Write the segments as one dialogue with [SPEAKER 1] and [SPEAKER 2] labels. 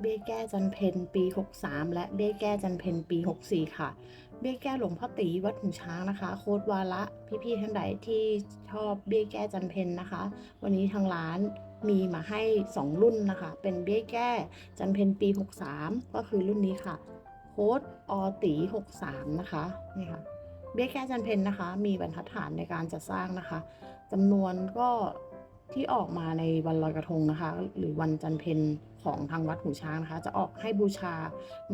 [SPEAKER 1] เบี้ยแก้จันเพนปี 63 และเบี้ยแก้จันเพนปี 64 ค่ะ เบี้ยแก้หลวงพ่อตีวัดหูช้างนะคะ โค้ดวาระพี่ๆท่านใดที่ชอบเบี้ยแก้จันเพนนะคะ วันนี้ทางร้านมีมาให้ 2 รุ่นนะคะ เป็นเบี้ยแก้จันเพนปี 63 ก็คือรุ่นนี้ค่ะ โค้ดอตี 63 นะคะนี่ค่ะเบี้ยแก้จันเพนนะคะ มีบรรทัดฐานในการจัดสร้างนะคะจำนวนก็ ที่ออกมาในวันลอยกระทงนะคะ หรือวันจันเพนของทางวัดหูช้างนะคะ จะออกให้บูชา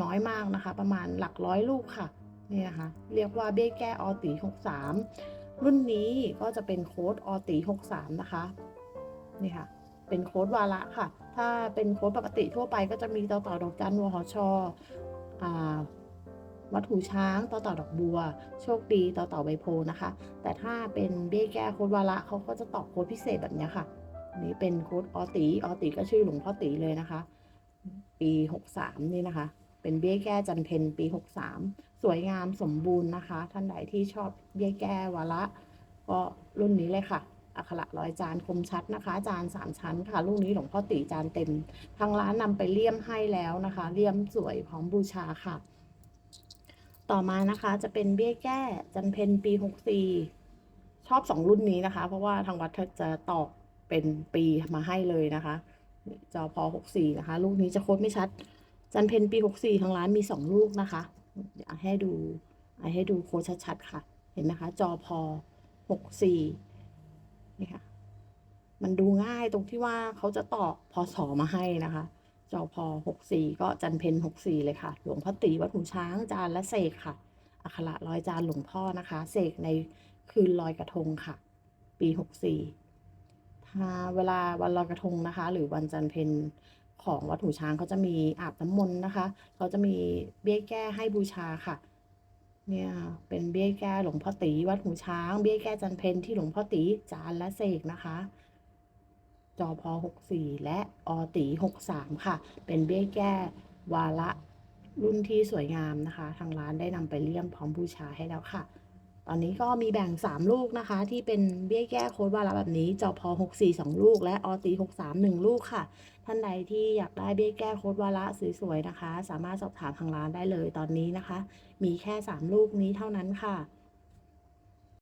[SPEAKER 1] น้อยมากนะคะ ประมาณหลักร้อยลูกค่ะนี่นะคะเรียกว่าเบี้ยแก้อตี63 รุ่นนี้ก็จะเป็นโค้ดอตี63 นะคะนี่ค่ะเป็นโค้ดวาระค่ะ ถ้าเป็นโค้ดปกติทั่วไปก็จะมีต่อต่อดอกจันวหชอ่า วัดหูช้างต่อต่อดอกบัว โชคดีต่อต่อใบโพนะคะ แต่ถ้าเป็นเบี้ยแก้โคดวาระเขาก็จะตอกโคดพิเศษแบบนี้ค่ะนี้เป็นโคดออตีออตีก็ชื่อหลวงพ่อตีเลยนะคะ ปี 63 นี่นะคะ เป็นเบี้ยแก้จันเพนปี 63 สวยงามสมบูรณ์นะคะ ท่านใดที่ชอบเบี้ยแก้วาระก็รุ่นนี้เลยค่ะอักขระร้อยจานคมชัดนะคะ จานสามชั้นค่ะลูกนี้หลวงพ่อตีจานเต็ม ทางร้านนำไปเลี่ยมให้แล้วนะคะ เลี่ยมสวยพร้อมบูชาค่ะ ต่อมานะคะจะเป็นเบี้ยแก้จันเพนปี 64 ชอบสองรุ่นนี้นะคะ เพราะว่าทางวัดจะตอกเป็นปีมาให้เลยนะคะจอพอ64 นะคะ ลูกนี้จะโค้ดไม่ชัด จันเพนปี 64 ทางร้านมี 2 ลูกนะคะ เดี๋ยวให้ดูให้ดูโค้ดชัดๆค่ะ เห็นไหมคะจอพอ64 นี่ค่ะ มันดูง่ายตรงที่ว่าเขาจะตอกพศมาให้นะคะ จอพอ64 ก็จันเพน64 เลยค่ะ หลวงพ่อตีวัดหูช้างจานและเสกค่ะ อักขระร้อยจานหลวงพ่อนะคะ เสกในคืนลอยกระทงค่ะ ปี 64 ถ้าเวลาวันลอยกระทงนะคะ หรือวันจันเพนของวัดหูช้างเขาจะมีอาบน้ำมนต์นะคะ เขาจะมีเบี้ยแก้ให้บูชาค่ะ เนี่ยเป็นเบี้ยแก้หลวงพ่อตีวัดหูช้าง เบี้ยแก้จันเพนที่หลวงพ่อตีจานและเสกนะคะ จอพอ64 และอตี 63 ค่ะ เป็นเบี้ยแก้วาระรุ่นที่สวยงามนะคะ ทางร้านได้นำไปเลี่ยมพร้อมบูชาให้แล้วค่ะ ตอนนี้ก็มีแบ่ง 3 ลูกนะคะ ที่เป็นเบี้ยแก้โค้ดวาระแบบนี้จอพอ64 2 ลูก และอตี 63 1 ลูกค่ะ ท่านใดที่อยากได้เบี้ยแก้โค้ดวาระสวยๆนะคะ สามารถสอบถามทางร้านได้เลยตอนนี้นะคะ มีแค่ 3 ลูกนี้เท่านั้นค่ะ